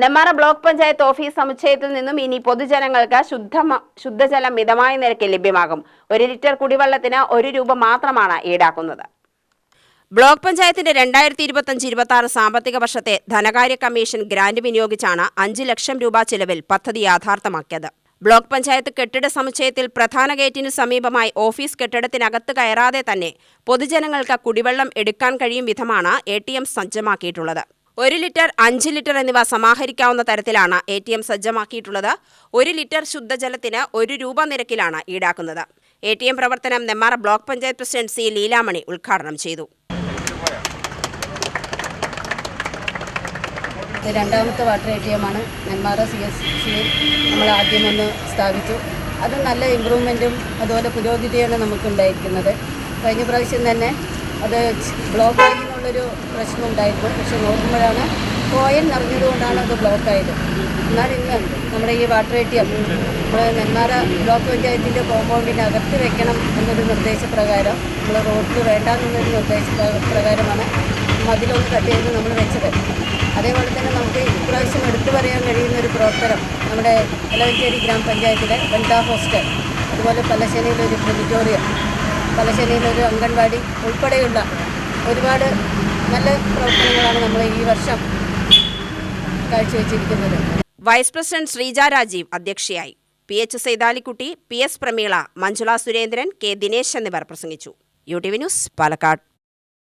Nemmara block panchayat office സമുച്ചയത്തിൽ നിന്നും ഇനി പൊതുജനങ്ങൾക്ക് ശുദ്ധ ശുദ്ധജലം മിതമായ നിരക്കിൽ ലഭ്യമാകും. ഒരു ലിറ്റർ കുടിവെള്ളത്തിന് ഒരു രൂപ മാത്രമാണ് ഈടാക്കുന്നത്. ബ്ലോക്ക് പഞ്ചായത്തിന്റെ രണ്ടായിരത്തി ഇരുപത്തഞ്ച് ഇരുപത്തി ആറ് സാമ്പത്തിക വർഷത്തെ ധനകാര്യ കമ്മീഷൻ ഗ്രാന്റ് വിനിയോഗിച്ചാണ് അഞ്ച് ലക്ഷം രൂപ ചിലവിൽ പദ്ധതി യാഥാർത്ഥ്യമാക്കിയത്. ബ്ലോക്ക് പഞ്ചായത്ത് കെട്ടിട സമുച്ചയത്തിൽ പ്രധാന ഗേറ്റിന് സമീപമായി ഓഫീസ് കെട്ടിടത്തിനകത്ത് കയറാതെ തന്നെ പൊതുജനങ്ങൾക്ക് കുടിവെള്ളം എടുക്കാൻ കഴിയും വിധമാണ് എ സജ്ജമാക്കിയിട്ടുള്ളത്. ഒരു ലിറ്റർ അഞ്ച് ലിറ്റർ എന്നിവ സമാഹരിക്കാവുന്ന തരത്തിലാണ് എ ടി എം സജ്ജമാക്കിയിട്ടുള്ളത്. ഒരു ലിറ്റർ ശുദ്ധജലത്തിന് ഒരു രൂപ നിരക്കിലാണ് ഈടാക്കുന്നത്. എ ടി എം പ്രവർത്തനം Nemmara block panchayat president C Leelamani ഉദ്ഘാടനം ചെയ്തു. രണ്ടാമത്തെ വാട്ടർ എ ടി എം ആണ്. നെന്മാറ സി എസ് സി നമ്മൾ ആദ്യം ഒന്ന് സ്ഥാപിച്ചു. അത് നല്ല ഇമ്പ്രൂവ്മെന്റും അതുപോലെ പുരോഗതിയാണ് നമുക്കുണ്ടായിരിക്കുന്നത് കഴിഞ്ഞ പ്രാവശ്യം തന്നെ അത് ബ്ലോക്ക് എന്നുള്ളൊരു പ്രശ്നം ഉണ്ടായിരുന്നു പക്ഷെ നോക്കുമ്പോഴാണ് കോയൻ നിറഞ്ഞതുകൊണ്ടാണ് അത് ബ്ലോക്കായത്. എന്നാൽ ഇന്ന് നമ്മുടെ ഈ വാട്ടർ എ ടി എം നമ്മൾ നെന്മാറ ബ്ലോക്ക് പഞ്ചായത്തിന്റെ കോമ്പൗണ്ടിന്റെ അകത്ത് വെക്കണം എന്നൊരു നിർദ്ദേശപ്രകാരം നമ്മൾ റോഡിൽ നിർദ്ദേശ നിർദ്ദേശപ്രകാരമാണ് മതിലൊന്ന് കട്ട് ചെയ്ത് നമ്മൾ വെച്ചത്. അതേപോലെ തന്നെ നമുക്ക് ഇപ്രാവശ്യം എടുത്തു പറയാൻ കഴിയുന്ന ഒരു പ്രവർത്തനം നമ്മുടെ എലവഞ്ചേരി ഗ്രാമപഞ്ചായത്തിലെ വനിതാ ഹോസ്റ്റൽ അതുപോലെ പലശ്ശേരിയിലൊരു ക്രിമിറ്റോറിയം പലശ്ശേരിയിലൊരു അംഗൻവാടി ഉൾപ്പെടെയുള്ള ഒരുപാട് നല്ല പ്രവർത്തനങ്ങളാണ് നമ്മൾ ഈ വർഷം കാഴ്ചവെച്ചിരിക്കുന്നത്. വൈസ് പ്രസിഡന്റ് ശ്രീജ രാജീവ് അധ്യക്ഷയായി. P H Saithalikutty P S Prameela Manjula Surendran K Dinesh എന്നിവർ പ്രസംഗിച്ചു. U T V news Palakkad.